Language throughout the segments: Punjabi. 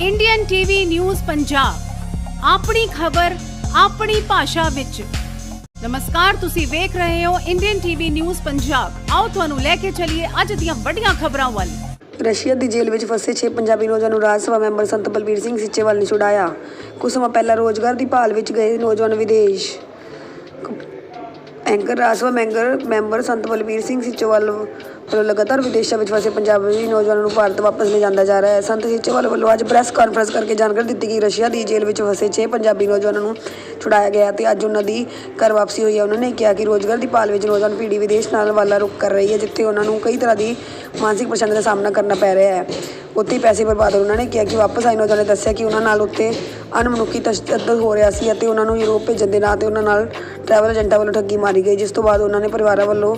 ਇੰਡੀਅਨ ਟੀਵੀ ਨਿਊਜ਼ ਪੰਜਾਬ ਆਪਣੀ ਖਬਰ, ਆਪਣੀ ਭਾਸ਼ਾ ਵਿੱਚ। ਨਮਸਕਾਰ, ਤੁਸੀਂ ਵੇਖ ਰਹੇ ਹੋ ਇੰਡੀਅਨ ਟੀਵੀ ਨਿਊਜ਼ ਪੰਜਾਬ ਆਓ ਤੁਹਾਨੂੰ ਲੈ ਕੇ ਚੱਲੀਏ ਅੱਜ ਦੀਆਂ ਵੱਡੀਆਂ ਖਬਰਾਂ ਵੱਲ। ਰਸ਼ੀਆ ਦੀ ਜੇਲ੍ਹ ਵਿੱਚ ਫਸੇ 6 ਪੰਜਾਬੀ ਨੌਜਵਾਨ ਨੂੰ ਰਾਜ ਸਭਾ ਮੈਂਬਰ ਸੰਤ ਬਲਬੀਰ ਸਿੰਘ ਸਿੱਚੇਵਾਲ ਨੇ ਛੁਡਾਇਆ। ਕੁਝ ਸਮਾਂ ਪਹਿਲਾਂ ਰੋਜ਼ਗਾਰ ਦੀ ਭਾਲ ਵਿੱਚ ਗਏ ਨੌਜਵਾਨ ਵਿਦੇਸ਼। ਐਂਕਰ ਰਾਜ ਸਭਾ ਮੈਂਬਰ ਸੰਤ ਬਲਬੀਰ ਸਿੰਘ ਸਿੱਚੇਵਾਲ ਵੱਲੋਂ ਲਗਾਤਾਰ ਵਿਦੇਸ਼ਾਂ ਵਿੱਚ ਫਸੇ ਪੰਜਾਬੀ ਨੌਜਵਾਨਾਂ ਨੂੰ ਭਾਰਤ ਵਾਪਸ ਲਿਜਾਂਦਾ ਜਾ ਰਿਹਾ ਹੈ। ਸੰਤ ਸਿੱਚੇਵਾਲ ਵੱਲੋਂ ਅੱਜ ਪ੍ਰੈਸ ਕਾਨਫਰੰਸ ਕਰਕੇ ਜਾਣਕਾਰੀ ਦਿੱਤੀ ਕਿ ਰਸ਼ੀਆ ਦੀ ਜੇਲ੍ਹ ਵਿੱਚ ਫਸੇ 6 ਪੰਜਾਬੀ ਨੌਜਵਾਨਾਂ ਨੂੰ ਛੁਡਾਇਆ ਗਿਆ ਤੇ ਅੱਜ ਉਹਨਾਂ ਦੀ ਘਰ ਵਾਪਸੀ ਹੋਈ ਹੈ। ਉਹਨਾਂ ਨੇ ਕਿਹਾ ਕਿ ਰੋਜ਼ਗਾਰ ਦੀ ਭਾਲ ਵਿੱਚ ਨੌਜਵਾਨ ਪੀੜ੍ਹੀ ਵਿਦੇਸ਼ ਨਾਲ ਵਾਲਾ ਰੁਖ ਕਰ ਰਹੀ ਹੈ, ਜਿੱਥੇ ਉਹਨਾਂ ਨੂੰ ਕਈ ਤਰ੍ਹਾਂ ਦੀ ਮਾਨਸਿਕ ਪਰੇਸ਼ਾਨੀ ਦਾ ਸਾਹਮਣਾ ਕਰਨਾ ਪੈ ਰਿਹਾ ਹੈ। ਉੱਥੇ ਹੀ ਪੈਸੇ ਬਰਬਾਦ ਹੋਏ। ਉਹਨਾਂ ਨੇ ਕਿਹਾ ਕਿ ਵਾਪਸ ਆਏ ਨੌਜਵਾਨ ਨੇ ਦੱਸਿਆ ਕਿ ਉਹਨਾਂ ਨਾਲ ਉੱਥੇ ਅਣਮਨੁੱਖੀ ਤਸ਼ੱਦਦ ਹੋ ਰਿਹਾ ਸੀ ਅਤੇ ਉਹਨਾਂ ਨੂੰ ਯੂਰਪ ਭੇਜਣ ਦੇ ਨਾਂ ਤੇ ਉਹਨਾਂ ਨਾਲ ਟਰੈਵਲ ਏਜੰਟਾਂ ਵੱਲੋਂ ਠੱਗੀ ਮਾਰੀ ਗਈ, ਜਿਸ ਤੋਂ ਬਾਅਦ ਉਹਨਾਂ ਨੇ ਪਰਿਵਾਰਾਂ ਵੱਲੋਂ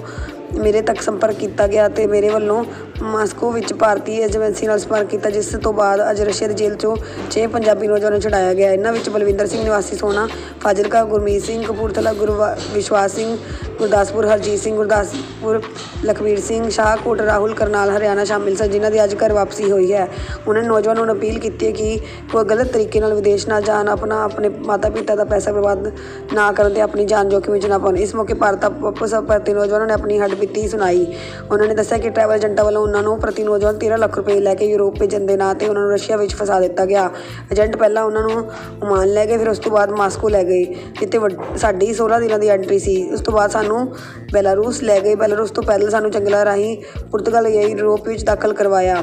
ਮੇਰੇ ਤੱਕ ਸੰਪਰਕ ਕੀਤਾ ਗਿਆ ਅਤੇ ਮੇਰੇ ਵੱਲੋਂ ਮਾਸਕੋ ਵਿੱਚ ਭਾਰਤੀ ਏਜੰਸੀ ਨਾਲ ਸੰਪਰਕ ਕੀਤਾ, ਜਿਸ ਤੋਂ ਬਾਅਦ ਅੱਜ ਰਸ਼ੀਆ ਦੀ ਜੇਲ੍ਹ ਚੋਂ 6 ਪੰਜਾਬੀ ਨੌਜਵਾਨਾਂ ਨੂੰ ਛਡਾਇਆ ਗਿਆ। ਇਹਨਾਂ ਵਿੱਚ ਬਲਵਿੰਦਰ ਸਿੰਘ, ਨਿਵਾਸੀ ਸੋਨਾ, ਫਾਜ਼ਿਲਕਾ, ਗੁਰਮੀਤ ਸਿੰਘ, ਕਪੂਰਥਲਾ, ਗੁਰਵਾ, ਵਿਸ਼ਵਾਸ ਸਿੰਘ, ਗੁਰਦਾਸਪੁਰ, ਹਰਜੀਤ ਸਿੰਘ, ਗੁਰਦਾਸਪੁਰ ਲਖਵੀਰ ਸਿੰਘ ਸ਼ਾਹਕੋਟ ਰਾਹੁਲ, ਕਰਨਾਲ, ਹਰਿਆਣਾ ਸ਼ਾਮਿਲ ਸਨ, ਜਿਨ੍ਹਾਂ ਦੀ ਅੱਜ ਘਰ ਵਾਪਸੀ ਹੋਈ ਹੈ। ਉਹਨਾਂ ਨੇ ਨੌਜਵਾਨਾਂ ਨੂੰ ਅਪੀਲ ਕੀਤੀ ਹੈ ਕਿ ਕੋਈ ਗਲਤ ਤਰੀਕੇ ਨਾਲ ਵਿਦੇਸ਼ ਨਾ ਜਾਣ, ਆਪਣਾ, ਆਪਣੇ ਮਾਤਾ ਪਿਤਾ ਦਾ ਪੈਸਾ ਬਰਬਾਦ ਨਾ ਕਰਨ ਤੇ ਆਪਣੀ ਜਾਨ ਜੋਖਿਮ ਵਿੱਚ ਨਾ ਪਾਉਣ। ਇਸ ਮੌਕੇ ਭਾਰਤ ਵਾਪਸ ਪਰਤੇ ਨੌਜਵਾਨਾਂ ਨੇ ਆਪਣੀ ਹੱਡਬੀਤੀ ਸੁਣਾਈ। ਉਹਨਾਂ ਨੇ ਦੱਸਿਆ ਕਿ ਟਰੈਵਲ ਏਜੰਟਾਂ ਵੱਲੋਂ ਉਹਨਾਂ ਨੂੰ ਪ੍ਰਤੀ ਨੌਜਵਾਨ 13 ਲੱਖ ਰੁਪਏ ਲੈ ਕੇ ਯੂਰਪ ਭੇਜਣ ਦੇ ਨਾਂ ਤੇ ਉਹਨਾਂ ਨੂੰ ਰਸ਼ੀਆ ਵਿੱਚ ਫਸਾ ਦਿੱਤਾ ਗਿਆ। ਏਜੰਟ ਪਹਿਲਾਂ ਉਹਨਾਂ ਨੂੰ ਓਮਾਨ ਲੈ ਗਏ, ਫਿਰ ਉਸ ਤੋਂ ਬਾਅਦ ਮਾਸਕੋ ਲੈ ਗਏ, ਜਿੱਥੇ ਵੱਡ- ਸਾਡੀ 16 ਦਿਨਾਂ ਦੀ ਐਂਟਰੀ ਸੀ। ਉਸ ਤੋਂ ਬਾਅਦ ਸਾਨੂੰ ਬੈਲਾਰੂਸ ਲੈ ਗਏ। ਬੈਲਾਰੂਸ ਤੋਂ ਪਹਿਲਾਂ ਸਾਨੂੰ ਜੰਗਲਾਂ ਰਾਹੀਂ ਪੁਰਤਗਾਲ ਜਾਂ ਯੂਰਪ ਵਿੱਚ ਦਾਖਲ ਕਰਵਾਇਆ।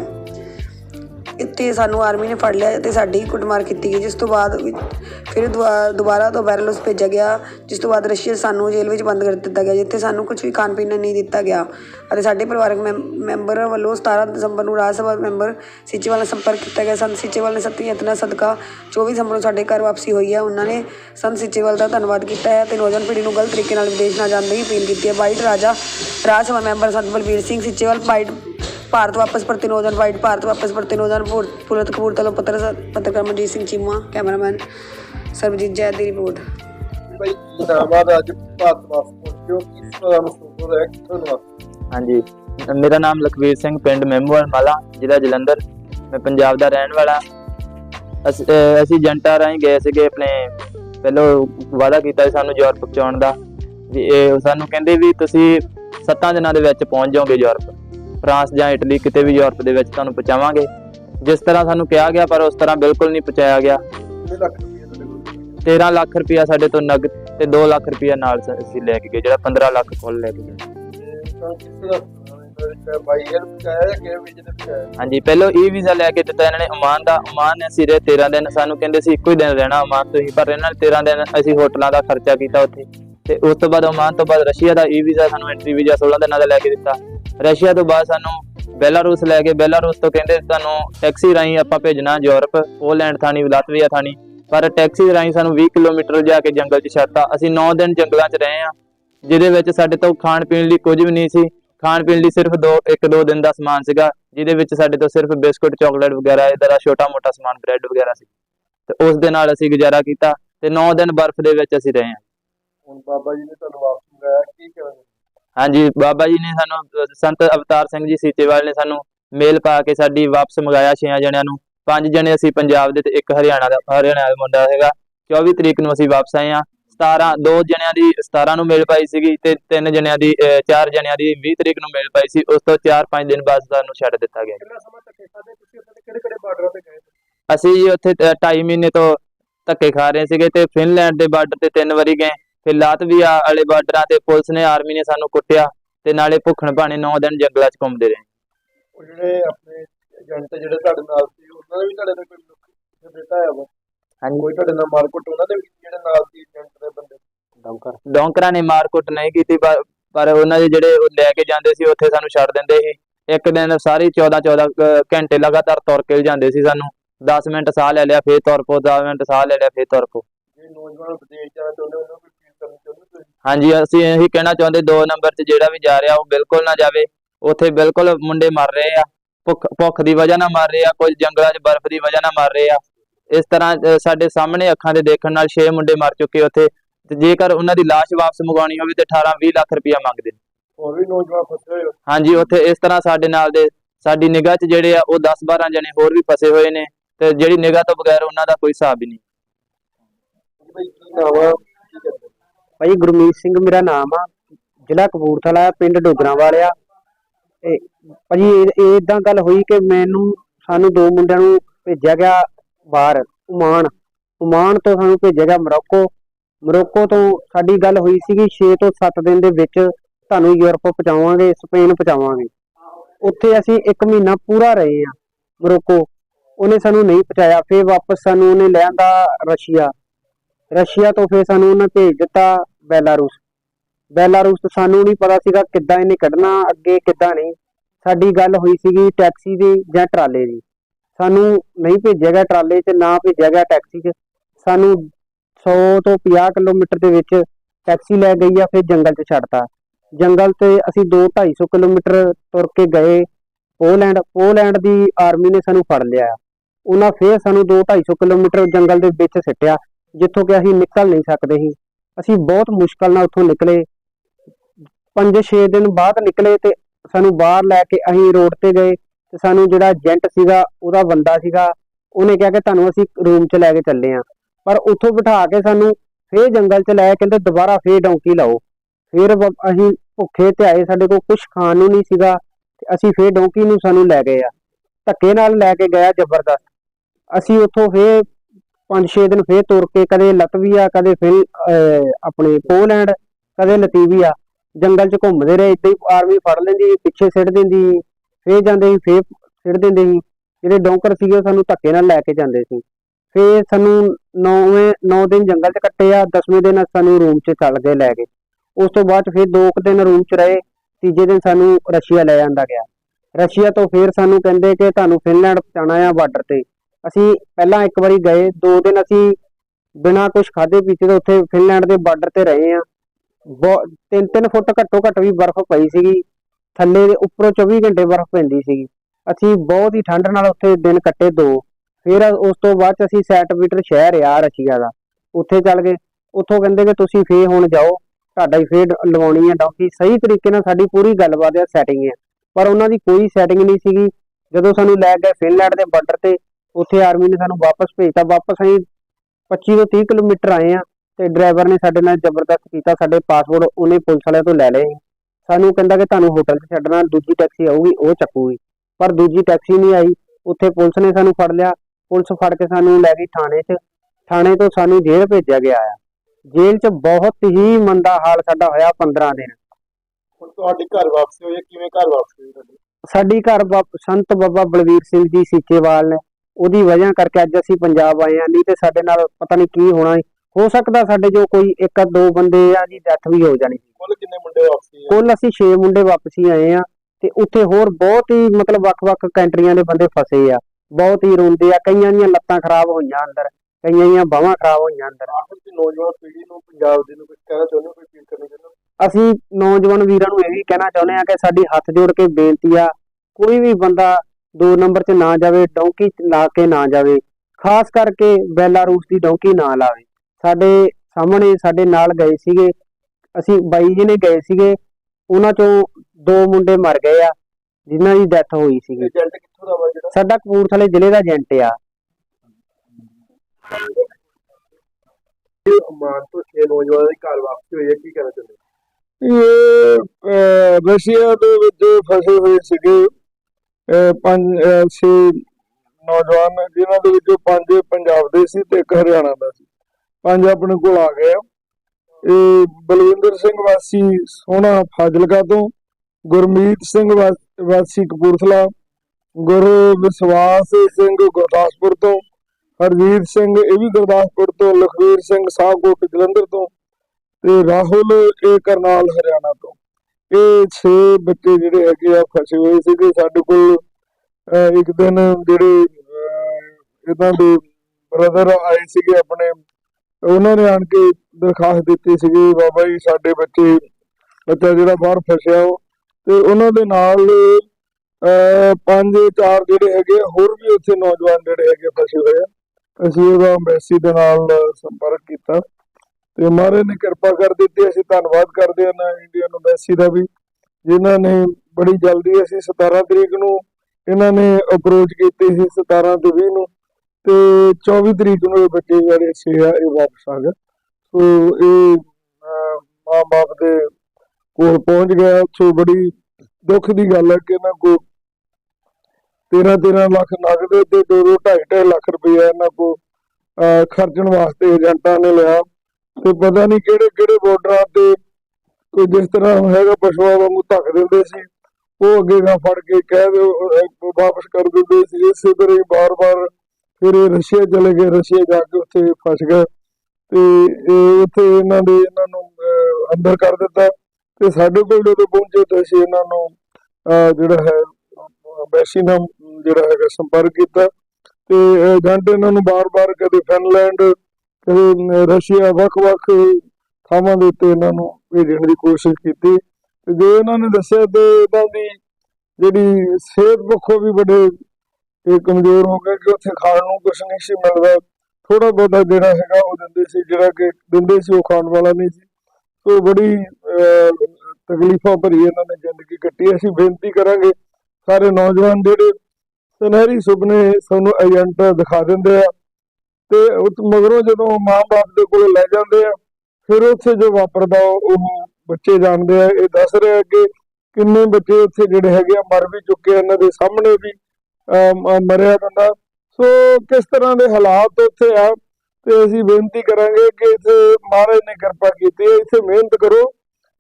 ਇੱਥੇ ਸਾਨੂੰ ਆਰਮੀ ਨੇ ਫੜ ਲਿਆ ਅਤੇ ਸਾਡੀ ਕੁੱਟਮਾਰ ਕੀਤੀ ਗਈ, ਜਿਸ ਤੋਂ ਬਾਅਦ ਵੀ- ਫਿਰ ਦੁਆ- ਦੁਬਾਰਾ ਤੋਂ ਬੈਰਲਸ ਭੇਜਿਆ ਗਿਆ, ਜਿਸ ਤੋਂ ਬਾਅਦ ਰਸ਼ੀਆ ਸਾਨੂੰ ਜੇਲ੍ਹ ਵਿੱਚ ਬੰਦ ਕਰ ਦਿੱਤਾ ਗਿਆ, ਜਿੱਥੇ ਸਾਨੂੰ ਕੁਝ ਵੀ ਖਾਣ ਪੀਣ ਨਹੀਂ ਦਿੱਤਾ ਗਿਆ। ਅਤੇ ਸਾਡੇ ਪਰਿਵਾਰਕ ਮੈਂਬ- ਮੈਂਬਰਾਂ ਵੱਲੋਂ 17 ਦਸੰਬਰ ਨੂੰ ਰਾਜ ਸਭਾ ਮੈਂਬਰ ਸਿੱਚੇਵਾਲ ਨਾਲ ਸੰਪਰਕ ਕੀਤਾ ਗਿਆ। ਸੰਤ ਸਿੱਚੇਵਾਲ ਨੇ ਸੱਤੀ ਯਤਨਾਂ ਸਦਕਾ 24 ਦਸੰਬਰ ਨੂੰ ਸਾਡੇ ਘਰ ਵਾਪਸੀ ਹੋਈ ਹੈ। ਉਹਨਾਂ ਨੇ ਸੰਤ ਸਿੱਚੇਵਾਲ ਦਾ ਧੰਨਵਾਦ ਕੀਤਾ ਹੈ ਤੇ ਨੌਜਵਾਨ ਪੀੜ੍ਹੀ ਨੂੰ ਗਲਤ ਤਰੀਕੇ ਨਾਲ ਵਿਦੇਸ਼ ਨਾ ਜਾਣ ਦੀ ਅਪੀਲ ਕੀਤੀ ਹੈ। ਵਾਈਟ ਰਾਜਾ, ਰਾਜ ਸਭਾ ਮੈਂਬਰ ਸੰਤ ਬਲਬੀਰ ਸਿੰਘ ਸਿੱਚੇਵਾਲ, ਬਾਈਟ ਭਾਰਤ ਵਾਪਸ ਪਰਤੇ ਨੌਜਵਾਨ ਵਾਈਟ ਭਾਰਤ ਵਾਪਸ ਪਰਤੇ ਨੌਜਵਾਨ ਪੁਲਤ ਕਪੂਰਥਲਾ ਪੱਤਰ ਪੱਤਰਕਾਰ ਮਨਜੀਤ ਸਿੰਘ ਚੀਮਾ ਕੈਮਰਾਮੈਨ ਸਰਬਜੀਤ ਜੈ ਦੀ ਰਿਪੋਰਟ। ਭਾਈ ਧੰਨਵਾਦ ਅੱਜ ਭਾਰਤ ਵਾਪਸ ਪਹੁੰਚਿਓ ਕਿਸ ਤਰ੍ਹਾਂ ਮਹਿਸੂਸ ਹੋ? ਰਿਹਾ ਹੈ ਕਿੱਥੋਂ ਨਿਵਾਸੀ ਹਾਂਜੀ। ਮੇਰਾ ਨਾਮ ਲਖਵੀਰ ਸਿੰਘ ਪਿੰਡ ਮੈਮੂਵਾਲ ਮਾਲਾ ਜ਼ਿਲ੍ਹਾ ਜਲੰਧਰ। ਮੈਂ ਪੰਜਾਬ ਦਾ ਰਹਿਣ ਵਾਲਾ। ਅਸੀਂ ਜੰਟਾ ਰਾਹੀਂ ਗਏ ਸੀਗੇ ਆਪਣੇ ਪਹਿਲਾਂ ਵਾਅਦਾ ਕੀਤਾ ਸੀ ਸਾਨੂੰ ਯੂਰਪ ਪਹੁੰਚਾਉਣ ਦਾ। ਵੀ ਇਹ ਸਾਨੂੰ ਕਹਿੰਦੇ ਵੀ ਤੁਸੀਂ 7 ਦਿਨਾਂ ਦੇ ਵਿੱਚ ਪਹੁੰਚ ਜਾਓਗੇ ਯੂਰਪ। ਫਰਾਂਸ ਜਾਂ ਇਟਲੀ ਕਿਤੇ ਵੀ ਯੂਰਪ ਦੇ ਵਿੱਚ ਤੁਹਾਨੂੰ ਪਹੁੰਚਾਵਾਂਗੇ। ਜਿਸ ਤਰ੍ਹਾਂ ਸਾਨੂੰ ਕਿਹਾ ਗਿਆ, ਪਰ ਉਸ ਤਰ੍ਹਾਂ ਬਿਲਕੁਲ ਨਹੀਂ ਪਹੁੰਚਾਇਆ ਗਿਆ। 13 ਲੱਖ ਰੁਪਇਆ ਸਾਡੇ ਤੋਂ ਨਗਦ ਤੇ 2 ਲੱਖ ਰੁਪਇਆ ਨਾਲ ਅਸੀਂ ਲੈ ਕੇ ਗਏ, ਜਿਹੜਾ 15 ਲੱਖ ਕੁੱਲ ਲੈ ਕੇ ਗਏ। ਹਾਂਜੀ, ਪਹਿਲਾਂ ਈ ਵੀਜ਼ਾ ਲੈ ਕੇ ਦਿੱਤਾ ਇਹਨਾਂ ਨੇ ਓਮਾਨ ਦਾ ਓਮਾਨ ਨੇ ਅਸੀਂ 13 ਦਿਨ, ਸਾਨੂੰ ਕਹਿੰਦੇ ਸੀ ਇੱਕੋ ਹੀ ਦਿਨ ਰਹਿਣਾ ਓਮਾਨ ਤੋਂ ਹੀ, ਪਰ ਇਹਨਾਂ ਨੇ 13 ਦਿਨ ਅਸੀਂ ਹੋਟਲਾਂ ਦਾ ਖਰਚਾ ਕੀਤਾ ਉੱਥੇ। ਤੇ ਉਸ ਤੋਂ ਬਾਅਦ, ਓਮਾਨ ਤੋਂ ਬਾਅਦ ਰਸ਼ੀਆ ਦਾ ਈ ਵੀਜ਼ਾ ਸਾਨੂੰ ਐਂਟਰੀ ਵੀਜ਼ਾ 16 ਦਿਨਾਂ ਦਾ ਲੈ ਕੇ ਦਿੱਤਾ। ਰਸ਼ੀਆ ਤੋਂ ਬਾਅਦ ਸਾਨੂੰ ਬੈਲਾਰੂਸ ਲੈ ਕੇ, ਬੈਲਾਰੂਸ ਤੋਂ ਕਹਿੰਦੇ ਤੁਹਾਨੂੰ ਟੈਕਸੀ ਰਾਹੀਂ ਆਪਾਂ ਭੇਜਣਾ ਯੂਰਪ, ਪੋਲੈਂਡ ਥਾਣੀ, ਲਾਤਵੀਆ ਥਾਣੀ। ਪਰ ਟੈਕਸੀ ਰਾਹੀਂ ਸਾਨੂੰ 20 ਕਿਲੋਮੀਟਰ ਜਾ ਕੇ ਜੰਗਲ 'ਚ ਛੱਡਤਾ। ਅਸੀਂ 9 ਦਿਨ ਜੰਗਲਾਂ 'ਚ ਰਹੇ ਆ ਜਿਹਦੇ ਵਿੱਚ ਸਾਡੇ ਤੋਂ ਖਾਣ ਪੀਣ ਲਈ ਕੁਝ ਵੀ ਨਹੀਂ ਸੀ। ਖਾਣ ਪੀਣ ਲਈ ਸਿਰਫ ਦੋ, ਇੱਕ ਦੋ ਦਿਨ ਦਾ ਸਮਾਨ ਸੀਗਾ, ਜਿਹਦੇ ਵਿੱਚ ਸਾਡੇ ਤੋਂ ਸਿਰਫ ਬਿਸਕੁਟ, ਚਾਕਲੇਟ ਵਗੈਰਾ, ਇਦਾਂ ਦਾ ਛੋਟਾ ਮੋਟਾ ਸਮਾਨ, ਬ੍ਰੈਡ ਵਗੈਰਾ ਸੀ। ਤੇ ਉਸ ਦੇ ਨਾਲ ਅਸੀਂ ਗੁਜ਼ਾਰਾ ਕੀਤਾ ਤੇ 9 ਦਿਨ ਬਰਫ਼ ਦੇ ਵਿੱਚ ਅਸੀਂ ਰਹੇ ਹਾਂ। ਹੁਣ ਬਾਬਾ ਜੀ ਨੇ ਤੁਹਾਨੂੰ ਵਾਪਸ ਮੰਗਾਇਆ ਕੀ ਕਰਾਂਗੇ ਹਾਂਜੀ ਬਾਬਾ ਜੀ ਨੇ ਸਾਨੂੰ ਅਹ, ਸੰਤ ਅਵਤਾਰ ਸਿੰਘ ਜੀ ਸੀਚੇਵਾਲ ਨੇ ਸਾਨੂੰ ਮੇਲ ਪਾ ਕੇ ਸਾਡੀ ਵਾਪਸ ਮੰਗਾਇਆ ਛੇਆਂ ਜਣਿਆਂ ਨੂੰ। ਪੰਜ ਜਣੇ ਅਸੀਂ ਪੰਜਾਬ ਦੇ ਤੇ ਇੱਕ ਹਰਿਆਣਾ ਦਾ ਹਰਿਆਣਾ ਦਾ ਮੁੰਡਾ ਹੈਗਾ। 24 ਤਰੀਕ ਨੂੰ ਅਸੀਂ ਵਾਪਸ ਆਏ ਆ 17 ਦੋ ਜਣਿਆਂ ਦੀ 17 ਨੂੰ ਮੇਲ ਪਾਈ ਸੀਗੀ ਤੇ ਤਿੰਨ ਜਣਿਆਂ ਦੀ ਅਹ, ਚਾਰ ਜਣਿਆਂ ਦੀ 20 ਤਰੀਕ ਨੂੰ ਮੇਲ ਪਾਈ ਸੀ। ਉਸ ਤੋਂ 4-5 ਦਿਨ ਬਾਅਦ ਸਾਨੂੰ ਛੱਡ ਦਿੱਤਾ ਗਿਆ। ਕਿੰਨਾ ਸਮਾਂ ਧੱਕੇ ਖਾਦੇ ਤੁਸੀਂ? ਉੱਥੇ ਕਿਹੜੇ ਕਿਹੜੇ ਬਾਰਡਰਾਂ ਤੇ ਗਏ ਅਸੀਂ ਜੀ ਉੱਥੇ 2.5 ਮਹੀਨੇ ਤੋਂ ਧੱਕੇ ਖਾ ਰਹੇ ਸੀਗੇ ਤੇ ਫਿਨਲੈਂਡ ਦੇ ਬਾਰਡਰ ਤੇ ਤਿੰਨ ਵਾਰੀ ਗਏ। ਫਿਰ ਲਾਤਵੀਆ ਵਾਲੇ ਬਾਰਡਰਾਂ ਤੇ ਪੁਲਿਸ ਨੇ ਆਰਮੀ ਨੇ ਸਾਨੂੰ ਕੁੱਟਿਆ ਤੇ ਨਾਲੇ ਭੁੱਖਣ ਭਾਣੇ 9 ਦਿਨ ਜੰਗਲਾਂ 'ਚ ਘੁੰਮਦੇ ਰਹੇ। ਉਹ ਜਿਹੜੇ ਆਪਣੇ ਏਜੰਟ ਜਿਹੜੇ ਤੁਹਾਡੇ ਨਾਲ ਸੀ ਉਹਨਾਂ ਨੇ ਵੀ ਤੁਹਾਡੇ ਨਾਲ ਕੋਈ ਮਨੁੱਖ ਦਿੱਤਾ ਹੈ ਵਾ? ਹਾਂਜੀ। ਕੋਈ ਤੁਹਾਡੇ ਨਾਲ ਮਾਰਕੁੱਟ ਉਹਨਾਂ ਦੇ ਵੀ ਜਿਹੜੇ ਨਾਲ ਸੀ ਏਜੰਟ ਦੇ ਬੰਦੇ? ਡੌਂਕਰਾਂ। ਨੇ ਮਾਰਕੁੱਟ ਨਹੀਂ ਕੀਤੀ ਪਰ ਪਰ ਉਹਨਾਂ ਦੇ ਜਿਹੜੇ ਉਹ ਲੈ ਕੇ ਜਾਂਦੇ ਸੀ ਉੱਥੇ ਸਾਨੂੰ ਛੱਡ ਦਿੰਦੇ ਸੀ। ਇੱਕ ਦਿਨ ਸਾਰੀ 14 14 ਘੰਟੇ ਲਗਾਤਾਰ ਤੁਰ ਕੇ ਜਾਂਦੇ ਸੀ ਸਾਨੂੰ। 10 ਮਿੰਟ ਸਾਹ ਲੈ ਲਿਆ ਫੇਰ ਤੁਰ ਪੋ 10 ਮਿੰਟ ਸਾਹ ਲੈ ਲਿਆ ਫੇਰ ਤੁਰ ਪੋ ਜੇ ਨੌਜਵਾਨ ਵਿਦੇਸ਼ ਜਾਣਾ ਚਾਹੁੰਦੇ ਉਹਨਾਂ ਨੂੰ ਵੀ ਫੀਲ ਕਰਨੀ ਚਾਹੁੰਦੇ ਤੁਸੀਂ ਹਾਂਜੀ ਅਸੀਂ ਇਹੀ ਕਹਿਣਾ ਚਾਹੁੰਦੇ ਦੋ ਨੰਬਰ 'ਚ ਜਿਹੜਾ ਵੀ ਜਾ ਰਿਹਾ ਉਹ ਬਿਲਕੁਲ ਨਾ ਜਾਵੇ। ਉੱਥੇ ਬਿਲਕੁਲ ਮੁੰਡੇ ਮਰ ਰਹੇ ਆ ਭੁੱਖ ਭੁੱਖ ਦੀ ਵਜ੍ਹਾ ਨਾਲ ਮਰ ਰਹੇ ਆ ਕੁਝ ਜੰਗਲਾਂ 'ਚ ਬਰਫ਼ ਦੀ ਵਜ੍ਹਾ ਨਾਲ ਮਰ ਰਹੇ ਆ। ਇਸ ਤਰ੍ਹਾਂ ਸਾਡੇ ਸਾਹਮਣੇ ਅੱਖਾਂ ਦੇ ਦੇਖਣ ਨਾਲ 6 ਮੁੰਡੇ ਮਰ ਚੁੱਕੇ ਉੱਥੇ। ਤੇ ਜੇਕਰ ਉਹਨਾਂ ਦੀ ਲਾਸ਼ ਵਾਪਸ ਮੰਗਵਾਉਣੀ ਹੋਵੇ ਤੇ 18 20 ਲੱਖ ਰੁਪਇਆ ਮੰਗਦੇ ਨੇ। ਹੋਰ ਵੀ ਨੌਜਵਾਨ ਫਸੇ ਹੋਏ। ਹਾਂਜੀ ਉੱਥੇ ਇਸ ਤਰ੍ਹਾਂ ਸਾਡੇ ਨਾਲ ਦੇ ਸਾਡੀ ਨਿਗਾਹ 'ਚ ਜਿਹੜੇ ਆ ਉਹ 10 12 ਜਣੇ ਹੋਰ ਵੀ ਫਸੇ ਹੋਏ ਨੇ। ਤੇ ਜਿਹੜੀ ਨਿਗਾਹ ਤੋਂ ਬਗੈਰ ਉਹਨਾਂ ਦਾ ਕੋਈ ਹਿਸਾਬ ਹੀ ਨਹੀਂ। ਭਾਈ ਗੁਰਮੀਤ ਸਿੰਘ ਮੇਰਾ ਨਾਮ ਆ, ਜ਼ਿਲ੍ਹਾ ਕਪੂਰਥਲਾ, ਪਿੰਡ ਡੋਗਰਾਂ ਵਾਲਿਆ ਤੇ ਭਾਜੀ ਇਹ ਇਦਾਂ ਗੱਲ ਹੋਈ ਕਿ ਮੈਨੂੰ ਸਾਨੂੰ ਦੋ ਮੁੰਡਿਆਂ ਨੂੰ ਭੇਜਿਆ ਗਿਆ ਬਾਹਰ, ਉਮਾਨ। ਉਮਾਨ ਤੋਂ ਸਾਨੂੰ ਭੇਜਿਆ ਗਿਆ ਮਰੋਕੋ। ਮਰੋਕੋ ਤੋਂ ਸਾਡੀ ਗੱਲ ਹੋਈ ਸੀਗੀ 6 ਤੋਂ 7 ਦਿਨ ਦੇ ਵਿੱਚ ਤੁਹਾਨੂੰ ਯੂਰਪ ਪਹੁੰਚਾਵਾਂਗੇ, ਸਪੇਨ ਪਹੁੰਚਾਵਾਂਗੇ। ਉੱਥੇ ਅਸੀਂ 1 ਮਹੀਨਾ ਪੂਰਾ ਰਹੇ ਆ ਮਰੋਕੋ। ਉਹਨੇ ਸਾਨੂੰ ਨਹੀਂ ਪਹੁੰਚਾਇਆ, ਫਿਰ ਵਾਪਸ ਸਾਨੂੰ ਉਹਨੇ ਲਿਆਂਦਾ ਰਸ਼ੀਆ। ਰਸ਼ੀਆ ਤੋਂ ਫਿਰ ਸਾਨੂੰ ਉਹਨਾਂ ਭੇਜ ਦਿੱਤਾ ਬੈਲਾਰੂਸ। ਬੈਲਾਰੂਸ ਤੋਂ ਸਾਨੂੰ ਨਹੀਂ ਪਤਾ ਸੀਗਾ ਕਿੱਦਾਂ ਇਹਨੇ ਕੱਢਣਾ, ਅੱਗੇ ਕਿੱਦਾਂ ਨਹੀਂ। ਸਾਡੀ ਗੱਲ ਹੋਈ ਸੀਗੀ ਟੈਕਸੀ ਦੀ ਜਾਂ ਟਰਾਲੇ ਦੀ। ਸਾਨੂੰ ਨਹੀਂ ਭੇਜਿਆ ਗਿਆ ਟਰਾਲੇ 'ਚ, ਨਾ ਭੇਜਿਆ ਗਿਆ ਟੈਕਸੀ 'ਚ। ਸਾਨੂੰ 100 ਤੋਂ 50 ਕਿਲੋਮੀਟਰ ਦੇ ਵਿੱਚ ਟੈਕਸੀ ਲੈ ਗਈ ਆ ਫਿਰ ਜੰਗਲ 'ਚ ਛੱਡਤਾ। ਜੰਗਲ ਤੇ ਅਸੀਂ 2 250 ਕਿਲੋਮੀਟਰ ਤੁਰ ਕੇ ਗਏ। ਪੋਲੈਂਡ ਪੋਲੈਂਡ ਦੀ ਆਰਮੀ ਨੇ ਸਾਨੂੰ ਫੜ ਲਿਆ। ਉਹਨਾਂ ਫੇਰ ਸਾਨੂੰ 2 250 ਕਿਲੋਮੀਟਰ ਜੰਗਲ ਦੇ ਵਿੱਚ ਸਿੱਟਿਆ। ਜਿੱਥੋਂ ਕਿ ਅਸੀਂ ਨਿਕਲ ਨਹੀਂ ਸਕਦੇ ਸੀ। ਅਸੀਂ ਬਹੁਤ ਮੁਸ਼ਕਲ ਨਾਲ ਉੱਥੋਂ ਨਿਕਲੇ। 5-6 ਦਿਨ ਬਾਅਦ ਨਿਕਲੇ ਤੇ ਸਾਨੂੰ ਬਾਹਰ ਲੈ ਕੇ ਅਸੀਂ ਰੋਡ ਤੇ ਗਏ ਤੇ ਸਾਨੂੰ ਜਿਹੜਾ ਏਜੰਟ ਸੀਗਾ, ਉਹਦਾ ਬੰਦਾ ਸੀਗਾ, ਉਹਨੇ ਕਿਹਾ ਕਿ ਤੁਹਾਨੂੰ ਅਸੀਂ ਰੂਮ 'ਚ ਲੈ ਕੇ ਚੱਲੇ ਆ। ਪਰ ਉੱਥੋਂ ਬਿਠਾ ਕੇ ਸਾਨੂੰ ਫੇਰ ਜੰਗਲ 'ਚ ਲੈ ਕੇ ਕਹਿੰਦੇ ਦੁਬਾਰਾ ਫੇਰ ਡੌਂਕੀ ਲਾਓ। ਫੇਰ ਅਸੀਂ ਭੁੱਖੇ ਤੇ ਆਏ, ਸਾਡੇ ਕੋਲ ਕੁਝ ਖਾਣ ਨੂੰ ਨਹੀਂ ਸੀਗਾ, ਤੇ ਅਸੀਂ ਫੇਰ ਡੌਂਕੀ ਨੂੰ ਸਾਨੂੰ ਲੈ ਗਏ ਆ। ਧੱਕੇ ਨਾਲ ਲੈ ਕੇ ਗਿਆ ਜ਼ਬਰਦਸਤ। ਅਸੀਂ ਉੱਥੋਂ ਫੇਰ 5-6 ਦਿਨ ਫੇਰ ਤੁਰ ਕੇ ਕਦੇ ਲਤਵੀਆ, ਕਦੇ ਫਿਰ ਆਪਣੇ ਪੋਲੈਂਡ, ਕਦੇ ਲਤੀਵੀਆ। ਜੰਗਲ 'ਚ ਘੁੰਮਦੇ ਰਹੇ ਏਦਾਂ ਹੀ ਆਰਮੀ ਫੜ ਲੈਂਦੀ ਪਿੱਛੇ ਸਿੱਟ ਦਿੰਦੀ ਫੇਰ ਜਾਂਦੇ ਸੀ, ਫੇਰ ਸਿੱਟ ਦਿੰਦੇ ਸੀ। ਜਿਹੜੇ ਡੌਂਕਰ ਸੀਗੇ ਸਾਨੂੰ ਧੱਕੇ ਨਾਲ ਲੈ ਕੇ ਜਾਂਦੇ ਸੀ। ਫੇਰ ਸਾਨੂੰ 9ਵੇਂ 9 ਦਿਨ ਜੰਗਲ 'ਚ ਕੱਟੇ ਆ 10ਵੇਂ ਦਿਨ ਸਾਨੂੰ ਰੂਮ 'ਚ ਚੱਲ ਗਏ ਲੈ ਕੇ। ਉਸ ਤੋਂ ਬਾਅਦ ਫਿਰ ਫੇਰ 2 ਦਿਨ ਰੂਮ 'ਚ ਰਹੇ, ਤੀਜੇ ਦਿਨ ਸਾਨੂੰ ਰਸ਼ੀਆ ਲੈ ਜਾਂਦਾ ਗਿਆ। ਰਸ਼ੀਆ ਤੋਂ ਫਿਰ ਸਾਨੂੰ ਕਹਿੰਦੇ ਕਿ ਤੁਹਾਨੂੰ ਫਿਨਲੈਂਡ ਪਹੁੰਚਾਉਣਾ ਆ ਬਾਰਡਰ ਤੇ। ਅਸੀਂ ਪਹਿਲਾਂ ਇੱਕ ਵਾਰੀ ਗਏ, ਦੋ ਦਿਨ ਅਸੀਂ ਬਿਨਾਂ ਕੁਝ ਖਾਦੇ ਪੀਤੇ ਤੋਂ ਉੱਥੇ ਫਿਨਲੈਂਡ ਦੇ ਬਾਰਡਰ ਤੇ ਰਹੇ ਆ ਤਿੰਨ ਤਿੰਨ ਫੁੱਟ ਘੱਟੋ ਘੱਟ ਵੀ ਬਰਫ਼ ਪਈ ਸੀਗੀ। ਥੱਲੇ ਦੇ ਉੱਪਰੋਂ 24 ਘੰਟੇ ਬਰਫ਼ ਪੈਂਦੀ ਸੀਗੀ। ਅਸੀਂ ਬਹੁਤ ਹੀ ਠੰਡ ਨਾਲ ਉੱਥੇ ਦਿਨ ਕੱਟੇ ਦੋ। ਫਿਰ ਉਸ ਤੋਂ ਬਾਅਦ 'ਚ ਅਸੀਂ ਸੈਂਟ ਸ਼ਹਿਰ ਆ ਰਸ਼ੀਆ ਦਾ। ਉੱਥੇ ਚੱਲ ਗਏ। ਉੱਥੋਂ ਕਹਿੰਦੇ ਕਿ ਤੁਸੀਂ ਫੇਰ ਹੁਣ ਜਾਓ। ਤੁਹਾਡਾ ਹੀ ਫੇਰ ਲਵਾਉਣੀ ਹੈ ਡੌਂਕੀ। ਸਹੀ ਤਰੀਕੇ ਨਾਲ ਸਾਡੀ ਪੂਰੀ ਗੱਲਬਾਤ ਆ ਸੈਟਿੰਗ ਹੈ। ਪਰ ਉਹਨਾਂ ਦੀ ਕੋਈ ਸੈਟਿੰਗ ਨਹੀਂ ਸੀਗੀ। ਜਦੋਂ ਸਾਨੂੰ ਲੈ ਗਏ ਫਿਨਲੈਂਡ ਦੇ ਬਾਰਡਰ ਤੇ ਉੱਥੇ ਆਰਮੀ ਨੇ ਸਾਨੂੰ ਵਾਪਸ ਭੇਜਤਾ। ਵਾਪਸ ਅਸੀਂ 25 ਤੋਂ 30 ਕਿਲੋਮੀਟਰ ਆਏ ਆ ਤੇ ਡਰਾਈਵਰ ਨੇ ਸਾਡੇ ਨਾਲ ਜ਼ਬਰਦਸਤ ਕੀਤਾ। ਸਾਡੇ ਪਾਸਪੋਰਟ ਉਹਨੇ ਪੁਲਿਸ ਵਾਲਿਆਂ ਤੋਂ ਲੈ ਲਏ। ਸਾਨੂੰ ਕਹਿੰਦਾ ਕਿ ਤੁਹਾਨੂੰ ਹੋਟਲ 'ਚ ਛੱਡਣਾ ਦੂਜੀ ਟੈਕਸੀ ਆਊਗੀ ਉਹ ਚੱਕੂਗੀ। ਪਰ ਦੂਜੀ ਟੈਕਸੀ ਨਹੀਂ ਆਈ। ਉੱਥੇ ਪੁਲਿਸ ਨੇ ਸਾਨੂੰ ਫੜ ਲਿਆ। ਪੁਲਿਸ ਫੜ ਕੇ ਸਾਨੂੰ ਲੈ ਗਈ ਥਾਣੇ 'ਚ। ਥਾਣੇ ਤੋਂ ਸਾਨੂੰ ਜੇਲ੍ਹ ਭੇਜਿਆ ਗਿਆ ਆ। ਜੇਲ੍ਹ 'ਚ ਬਹੁਤ ਹੀ ਮੰਦਾ ਹਾਲ ਸਾਡਾ ਹੋਇਆ 15 ਦਿਨ। ਹੁਣ ਤੁਹਾਡੇ ਘਰ ਵਾਪਸੀ ਹੋਈ ਹੈ? ਕਿਵੇਂ ਘਰ ਵਾਪਸੀ ਹੋਈ ਤੁਹਾਡੀ? ਸਾਡੀ ਘਰ ਬਾਪ- ਸੰਤ ਬਾਬਾ ਬਲਵੀਰ ਸਿੰਘ ਜੀ ਸੀਚੇਵਾਲ ਨੇ ਉਹਦੀ ਵਜ੍ਹਾ ਕਰਕੇ ਅੱਜ ਅਸੀਂ ਪੰਜਾਬ ਆਏ ਆ ਨਹੀਂ ਤੇ ਸਾਡੇ ਨਾਲ ਪਤਾ ਨਹੀਂ ਕੀ ਹੋਣਾ ਸੀ। ਹੋ ਸਕਦਾ ਸਾਡੇ ਜੋ ਕੋਈ ਇੱਕ ਦੋ ਬੰਦੇ ਆ ਜੀ ਡੈਥ ਵੀ ਹੋ ਜਾਣੀ। ਸੀ ਕੁੱਲ ਕਿੰਨੇ ਮੁੰਡੇ ਵਾਪਸੀ ਆ? ਕੁੱਲ ਅਸੀਂ 6 ਮੁੰਡੇ ਵਾਪਸੀ ਆਏ ਆ ਤੇ ਉੱਥੇ ਹੋਰ ਬਹੁਤ ਹੀ ਮਤਲਬ ਵੱਖ-ਵੱਖ ਕੰਟਰੀਆਂ ਦੇ ਬੰਦੇ ਫਸੇ ਆ। ਬਹੁਤ ਹੀ ਰੋਂਦੇ ਆ। ਕਈਆਂ ਦੀਆਂ ਲੱਤਾਂ ਖਰਾਬ ਹੋਈਆਂ ਅੰਦਰ ਕਈਆਂ ਦੀਆਂ ਬਾਹਾਂ ਖਰਾਬ ਹੋਈਆਂ ਅੰਦਰ। ਆਖਰ ਚ ਨੌਜਵਾਨ ਪੀੜ੍ਹੀ ਨੂੰ ਪੰਜਾਬ ਦੀ ਨੂੰ ਕੁਝ ਕਹਿਣਾ ਚਾਹੁੰਦੇ ਹੋ? ਕੋਈ ਅਪੀਲ ਕਰਨੀ ਚਾਹੁੰਦੇ ਹੋ? ਅਸੀਂ ਨੌਜਵਾਨ ਵੀਰਾਂ ਨੂੰ ਇਹ ਵੀ ਕਹਿਣਾ ਚਾਹੁੰਦੇ ਆ ਕਿ ਸਾਡੀ ਹੱਥ ਜੋੜ ਕੇ ਬੇਨਤੀ ਆ ਕੋਈ ਵੀ ਬੰਦਾ ਦੋ ਨੰਬਰ 'ਚ ਨਾ ਜਾਵੇ ਡੌਂਕੀ 'ਚ ਲਾ ਕੇ ਨਾ ਜਾਵੇ। ਖਾਸ ਕਰਕੇ ਬੈਲਾਰੂਸ ਦੀ ਡੌਂਕੀ ਨਾ ਲਾਵੇ। ਸਾਡੇ ਸਾਹਮਣੇ ਸਾਡੇ ਨਾਲ ਗਏ ਸੀਗੇ। ਅਸੀਂ ਬਾਈ ਜੀ ਨੇ ਗਏ ਸੀਗੇ। ਉਹਨਾਂ ਚੋਂ ਦੋ ਮੁੰਡੇ ਮਰ ਗਏ ਆ ਜਿਨ੍ਹਾਂ ਦੀ ਡੈਥ ਹੋਈ ਸੀਗੀ। ਏਜੰਟ ਕਿੱਥੋਂ ਦਾ ਵਾ ਜਿਹੜਾ? ਸਾਡਾ ਕਪੂਰਥਲੇ ਜ਼ਿਲ੍ਹੇ ਦਾ ਏਜੰਟ ਆ। ਇਹ ਅਮਾਨ ਤੋਂ ਛੇ ਨੌਜਵਾਨਾਂ ਦੀ ਘਰ ਵਾਪਸੀ ਹੋਈ ਹੈ ਕੀ ਕਹਿਣਾ ਚਾਹੁੰਦੇ? ਇਹ ਅਹ, ਰਸ਼ੀਆ ਦੇ ਵਿੱਚ ਫਸੇ ਹੋਏ ਸੀਗੇ। ਪੰਜ ਅਹ, ਨੌਜਵਾਨ ਜਿਨ੍ਹਾਂ ਦੇ ਵਿੱਚੋਂ ਪੰਜ ਪੰਜਾਬ ਦੇ ਸੀ ਤੇ ਇੱਕ ਹਰਿਆਣਾ ਦਾ ਸੀ। ਪੰਜ ਆਪਣੇ ਕੋਲ ਆ ਗਏ ਇਹ ਬਲਵਿੰਦਰ ਸਿੰਘ ਵਾਸੀ ਸੋਹਣਾ ਫਾਜ਼ਿਲਕਾ ਤੋਂ ਗੁਰਮੀਤ ਸਿੰਘ ਵਾ- ਵਾਸੀ ਕਪੂਰਥਲਾ ਗੁਰ ਵਿਸ਼ਵਾਸ ਸਿੰਘ ਗੁਰਦਾਸਪੁਰ ਤੋਂ ਹਰਜੀਤ ਸਿੰਘ ਇਹ ਵੀ ਗੁਰਦਾਸਪੁਰ ਤੋਂ ਲਖਵੀਰ ਸਿੰਘ ਸਾਹਬਕੋਟ ਜਲੰਧਰ ਤੋਂ ਤੇ ਰਾਹੁਲ ਇਹ ਕਰਨਾਲ ਹਰਿਆਣਾ ਤੋਂ। ਇਹ 6 ਬੱਚੇ ਜਿਹੜੇ ਹੈਗੇ ਆ ਫਸੇ ਹੋਏ ਸੀਗੇ। ਸਾਡੇ ਕੋਲ ਇੱਕ ਦਿਨ ਜਿਹੜੇ ਅਹ, ਦੇ ਬ੍ਰਦਰ ਆਏ ਸੀਗੇ ਆਪਣੇ ਉਹਨਾਂ ਨੇ ਆਣ ਕੇ ਦਰਖਾਸਤ ਦਿੱਤੀ ਸੀਗੀ ਬਾਬਾ ਜੀ ਸਾਡੇ ਬੱਚੇ ਬੱਚਾ ਜਿਹੜਾ ਬਾਹਰ ਫਸਿਆ ਉਹ। ਤੇ ਉਹਨਾਂ ਦੇ ਨਾਲ ਅਹ, ਪੰਜ ਚਾਰ ਜਿਹੜੇ ਹੈਗੇ ਆ, ਹੋਰ ਵੀ ਉੱਥੇ ਨੌਜਵਾਨ ਜਿਹੜੇ ਹੈਗੇ ਫਸੇ ਹੋਏ ਆ। ਅਸੀਂ ਉਹਦਾ ਐਮਬੈਸੀ ਦੇ ਨਾਲ ਸੰਪਰਕ ਕੀਤਾ। ਤੇ ਮਹਾਰਾਜ ਨੇ ਕਿਰਪਾ ਕਰ ਦਿੱਤੀ, ਅਸੀਂ ਧੰਨਵਾਦ ਕਰਦੇ ਹਾਂ ਨਾ ਇੰਡੀਅਨ ਐਮਬੈਸੀ ਦਾ ਵੀ, ਜਿਨ੍ਹਾਂ ਨੇ ਬੜੀ ਜਲਦੀ ਅਸੀਂ 17 ਤਰੀਕ ਨੂੰ ਇਹਨਾਂ ਨੇ ਅਪਰੋਚ ਕੀਤੀ ਸੀ 17 ਤੇ 20 ਨੂੰ, ਤੇ 24 ਤਰੀਕ ਨੂੰ ਇਹ ਬੱਚੇ ਜਿਹੜੇ ਸੀ ਆ, ਇਹ ਵਾਪਸ ਆ ਗਏ। ਸੋ ਇਹ ਮਾਂ ਬਾਪ ਦੇ ਕੋਲ ਪਹੁੰਚ ਗਿਆ ਸੋ ਬੜੀ ਦੁੱਖ ਦੀ ਗੱਲ ਹੈ ਕਿ ਇਹਨਾਂ ਕੋ 13 13 ਲੱਖ ਨਗਦ ਤੇ 2 2 2.5 ਲੱਖ ਰੁਪਏ ਇਹਨਾਂ ਕੋ ਅਹ, ਖਰਚਣ ਵਾਸਤੇ ਏਜੰਟਾਂ ਨੇ ਲਿਆ। ਤੇ ਪਤਾ ਨਹੀਂ ਕਿਹੜੇ ਕਿਹੜੇ ਬਾਰਡਰਾਂ ਤੇ ਕੋਈ ਜਿਸ ਤਰ੍ਹਾਂ ਹੈਗਾ ਪਸ਼ੂਆਂ ਵਾਂਗੂ ਧੱਕ ਦਿੰਦੇ ਸੀ ਉਹ ਅੱਗੇ ਨਾ ਫੜ ਕੇ ਕਹਿ ਦਿਓ ਵਾਪਸ ਕਰ ਦਿੰਦੇ ਸੀ। ਇਸੇ ਤਰ੍ਹਾਂ ਹੀ ਬਾਰ-ਬਾਰ ਫਿਰ ਇਹ ਰਸ਼ੀਆ ਚਲੇ ਗਏ ਰਸ਼ੀਆ ਜਾ ਕੇ ਉੱਥੇ ਫਸ ਗਏ ਤੇ ਉੱਥੇ ਇਹਨਾਂ ਦੇ ਇਹਨਾਂ ਨੂੰ ਅੰਦਰ ਕਰ ਦਿੱਤਾ ਤੇ ਸਾਡੇ ਕੋਲ ਜਦੋਂ ਪਹੁੰਚੇ ਤਾਂ ਅਸੀਂ ਇਹਨਾਂ ਨੂੰ ਅਹ, ਜਿਹੜਾ ਹੈ ਐਮਬੈਸੀ ਨਾਲ ਜਿਹੜਾ ਹੈਗਾ ਸੰਪਰਕ ਕੀਤਾ ਤੇ ਏਜੰਟ ਇਹਨਾਂ ਨੂੰ ਬਾਰ-ਬਾਰ ਕਦੇ ਫਿਨਲੈਂਡ ਕਦੇ ਰਸ਼ੀਆ ਵੱਖ-ਵੱਖ ਥਾਵਾਂ ਦੇ ਉੱਤੇ ਇਹਨਾਂ ਨੂੰ ਭੇਜਣ ਦੀ ਕੋਸ਼ਿਸ਼ ਕੀਤੀ। ਤੇ ਜੋ ਇਹਨਾਂ ਨੇ ਦੱਸਿਆ ਤੇ ਇਹਨਾਂ ਦੀ ਜਿਹੜੀ ਸਿਹਤ ਪੱਖੋਂ ਵੀ ਬੜੇ ਇਹ ਕਮਜ਼ੋਰ ਹੋ ਗਏ ਕਿ ਉੱਥੇ ਖਾਣ ਨੂੰ ਕੁਝ ਨਹੀਂ ਸੀ ਮਿਲਦਾ। ਥੋੜਾ ਬਹੁਤਾ ਜਿਹੜਾ ਹੈਗਾ ਉਹ ਦਿੰਦੇ ਸੀ ਜਿਹੜਾ ਕਿ ਦਿੰਦੇ ਸੀ ਉਹ ਖਾਣ ਵਾਲਾ ਨਹੀਂ ਸੀ। ਸੋ ਬੜੀ ਅਹ, ਤਕਲੀਫਾਂ ਭਰੀ ਇਹਨਾਂ ਨੇ ਜ਼ਿੰਦਗੀ ਕੱਟੀ। ਅਸੀਂ ਬੇਨਤੀ ਕਰਾਂਗੇ ਸਾਰੇ ਨੌਜਵਾਨ ਜਿਹੜੇ ਸੁਨਹਿਰੀ ਸੁਪਨੇ ਸਾਨੂੰ ਏਜੰਟ ਦਿਖਾ ਦਿੰਦੇ ਆ। ਤੇ ਮਗਰੋਂ ਜਦੋਂ ਮਾਂ-ਬਾਪ ਦੇ ਕੋਲ ਲੈ ਜਾਂਦੇ ਆ, ਫਿਰ ਉੱਥੇ ਜੋ ਵਾਪਰਦਾ ਉਹ ਬੱਚੇ ਜਾਣਦੇ ਆ, ਇਹ ਦੱਸ ਰਿਹਾ ਕਿ ਕਿੰਨੇ ਬੱਚੇ ਉੱਥੇ ਜਿਹੜੇ ਹੈਗੇ ਆ ਮਰ ਵੀ ਚੁੱਕੇ ਇਹਨਾਂ ਦੇ ਸਾਹਮਣੇ ਵੀ ਮਰਿਆ ਬੰਦਾ। ਸੋ ਕਿਸ ਤਰ੍ਹਾਂ ਦੇ ਹਾਲਾਤ ਉੱਥੇ ਆ, ਤੇ ਅਸੀਂ ਬੇਨਤੀ ਕਰਾਂਗੇ ਕਿ ਇੱਥੇ ਮਹਾਰਾਜ ਨੇ ਕਿਰਪਾ ਕੀਤੀ ਹੈ, ਇੱਥੇ ਮਿਹਨਤ ਕਰੋ।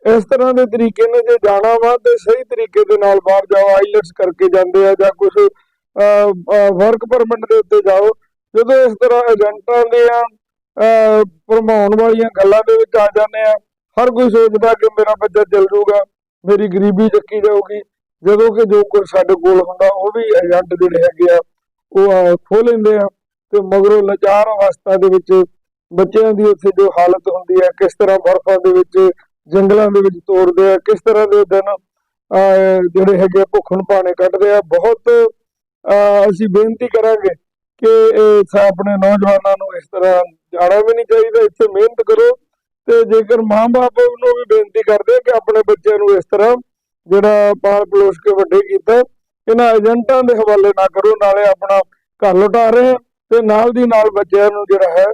ਇਸ ਤਰ੍ਹਾਂ ਦੇ ਤਰੀਕੇ ਨਾਲ ਜੇ ਜਾਣਾ ਵਾ, ਤੇ ਸਹੀ ਤਰੀਕੇ ਦੇ ਨਾਲ ਬਾਹਰ ਜਾਓ ਆਈਲੈਟਸ ਕਰਕੇ ਜਾਂਦੇ ਆ ਜਾਂ ਕੁਝ ਵਰਕ ਪਰਮਿਟ ਦੇ ਉੱਤੇ ਜਾਓ। ਜਦੋਂ ਇਸ ਤਰ੍ਹਾਂ ਏਜੰਟਾਂ ਦੀਆਂ ਅਹ, ਭਰਮਾਉਣ ਵਾਲੀਆਂ ਗੱਲਾਂ ਦੇ ਵਿੱਚ ਆ ਜਾਂਦੇ ਆ ਹਰ ਕੋਈ ਸੋਚਦਾ ਕਿ ਮੇਰਾ ਬੱਚਾ ਚੱਲ ਜਾਊਗਾ ਮੇਰੀ ਗਰੀਬੀ ਚੱਕੀ ਜਾਊਗੀ। ਜਦੋਂ ਕਿ ਜੋ ਕੁਝ ਸਾਡੇ ਕੋਲ ਹੁੰਦਾ ਉਹ ਵੀ ਏਜੰਟ ਜਿਹੜੇ ਹੈਗੇ ਆ ਉਹ ਖੋ ਲੈਂਦੇ ਆ ਤੇ ਮਗਰੋਂ ਲਾਚਾਰ ਅਵਸਥਾ ਦੇ ਵਿੱਚ ਬੱਚਿਆਂ ਦੀ ਉੱਥੇ ਜੋ ਹਾਲਤ ਹੁੰਦੀ ਹੈ ਕਿਸ ਤਰ੍ਹਾਂ ਬਰਫ਼ਾਂ ਦੇ ਵਿੱਚ ਜੰਗਲਾਂ ਦੇ ਵਿੱਚ ਤੋਰਦੇ ਆ ਕਿਸ ਤਰ੍ਹਾਂ ਦੇ ਦਿਨ ਅਹ, ਜਿਹੜੇ ਹੈਗੇ ਆ ਭੁੱਖਣ ਪਾਣੇ ਕੱਢਦੇ ਆ ਬਹੁਤ ਅਹ, ਅਸੀਂ ਬੇਨਤੀ ਕਰਾਂਗੇ ਕਿ ਇਹ ਆਪਣੇ ਨੌਜਵਾਨਾਂ ਨੂੰ ਇਸ ਤਰ੍ਹਾਂ ਜਾਣਾ ਵੀ ਨਹੀਂ ਚਾਹੀਦਾ ਇੱਥੇ ਮਿਹਨਤ ਕਰੋ ਤੇ ਜੇਕਰ ਮਾਂ-ਬਾਪ ਨੂੰ ਵੀ ਬੇਨਤੀ ਕਰਦੇ ਕਿ ਆਪਣੇ ਬੱਚਿਆਂ ਨੂੰ ਇਸ ਤਰ੍ਹਾਂ ਜਿਹੜਾ ਪਾਲ ਪਲੋਸ ਕੇ ਵੱਡੇ ਕੀਤਾ ਇਹਨਾਂ ਏਜੰਟਾਂ ਦੇ ਹਵਾਲੇ ਨਾ ਕਰੋ ਨਾਲੇ ਆਪਣਾ ਘਰ ਲੁਟਾ ਰਹੇ ਤੇ ਨਾਲ ਦੀ ਨਾਲ ਬੱਚਿਆਂ ਨੂੰ ਜਿਹੜਾ ਹੈ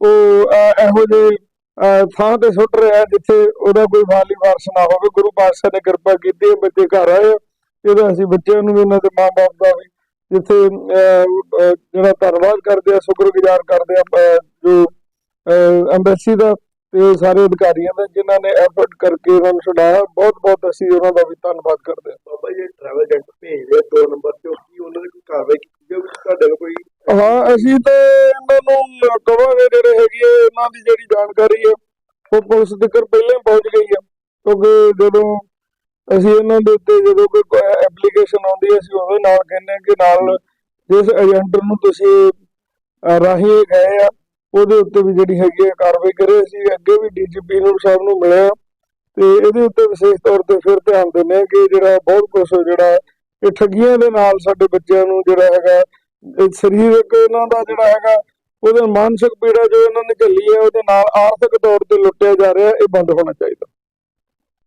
ਉਹ ਇਹੋ ਜਿਹੇ ਅਹ, ਥਾਂ ਤੇ ਸੁੱਟ ਰਿਹਾ ਜਿੱਥੇ ਉਹਦਾ ਕੋਈ ਵਾਲੀ ਵਾਰਸ ਨਾ ਹੋਵੇ ਗੁਰੂ ਪਾਤਸ਼ਾਹ ਨੇ ਕਿਰਪਾ ਕੀਤੀ ਹੈ ਬੱਚੇ ਘਰ ਆਏ ਆ। ਇਹਦਾ ਅਸੀਂ ਬੱਚਿਆਂ ਨੂੰ ਵੀ ਇਹਨਾਂ ਦੇ ਮਾਂ-ਬਾਪ ਦਾ ਵੀ ਜਿੱਥੇ ਜਿਹੜਾ ਧੰਨਵਾਦ ਕਰਦੇ ਆ ਸ਼ੁਕਰਗੁਜ਼ਾਰ ਕਰਦੇ ਆ ਜੋ ਐਮਬੈਸੀ ਦਾ ਤੇ ਸਾਰੇ ਅਧਿਕਾਰੀਆਂ ਦਾ ਜਿਨ੍ਹਾਂ ਨੇ ਐਫਰਟ ਕਰਕੇ ਇਹਨਾਂ ਨੂੰ ਛੁਡਾਇਆ। ਬਹੁਤ ਬਹੁਤ ਅਸੀਂ ਉਹਨਾਂ ਦਾ ਵੀ ਧੰਨਵਾਦ ਕਰਦੇ ਹਾਂ। ਬਾਬਾ ਜੀ ਟਰੈਵਲ ਏਜੰਟ ਭੇਜਦੇ ਦੋ ਨੰਬਰ ਤੇ ਉਹ ਕੀ ਉਹਨਾਂ ਦੀ ਕੋਈ ਕਾਰਵਾਈ ਕੀਤੀ ਜਾਊਗੀ ਤੁਹਾਡੇ ਕੋਈ ਹਾਂ ਅਸੀਂ ਤੇ ਇਹਨਾਂ ਨੂੰ ਕਵਾਂਗੇ ਜਿਹੜੇ ਹੈਗੀ ਹੈ ਇਹਨਾਂ ਦੀ ਜਿਹੜੀ ਜਾਣਕਾਰੀ ਹੈ ਉਹ ਪੁਲਿਸ ਤੱਕ ਪਹਿਲਾਂ ਹੀ ਪਹੁੰਚ ਗਈ ਹੈ। ਕਿਉਂਕਿ ਜਦੋਂ ਅਸੀਂ ਇਹਨਾਂ ਦੇ ਉੱਤੇ ਜਦੋਂ ਕੋਈ ਐਪਲੀਕੇਸ਼ਨ ਆਉਂਦੀ ਹੈ, ਅਸੀਂ ਉਹਦੇ ਨਾਲ ਕਹਿੰਦੇ ਹਾਂ ਕਿ ਨਾਲ ਜਿਸ ਏਜੰਟ ਨੂੰ ਤੁਸੀਂ ਰਾਹੀਂ ਗਏ ਆ, ਉਹਦੇ ਉੱਤੇ ਵੀ ਜਿਹੜੀ ਹੈਗੀ ਹੈ ਕਾਰਵਾਈ ਕਰੇ। ਅਸੀਂ ਅੱਗੇ ਵੀ ਡੀਜੀਪੀ ਨੂੰ ਸਾਹਿਬ ਨੂੰ ਮਿਲਿਆ ਤੇ ਇਹਦੇ ਉੱਤੇ ਵਿਸ਼ੇਸ਼ ਤੌਰ ਤੇ ਫਿਰ ਧਿਆਨ ਦਿੰਦੇ ਹਾਂ ਕਿ ਜਿਹੜਾ ਬਹੁਤ ਕੁਝ ਜਿਹੜਾ ਇਹ ਠੱਗੀਆਂ ਦੇ ਨਾਲ ਸਾਡੇ ਬੱਚਿਆਂ ਨੂੰ ਜਿਹੜਾ ਹੈਗਾ ਸਰੀਰਕ ਇਹਨਾਂ ਦਾ ਜਿਹੜਾ ਹੈਗਾ, ਉਹਦੇ ਮਾਨਸਿਕ ਪੀੜਾ ਜੋ ਇਹਨਾਂ ਨੇ ਝੱਲੀ ਹੈ, ਉਹਦੇ ਨਾਲ ਆਰਥਿਕ ਤੌਰ ਤੇ ਲੁੱਟਿਆ ਜਾ ਰਿਹਾ, ਇਹ ਬੰਦ ਹੋਣਾ ਚਾਹੀਦਾ।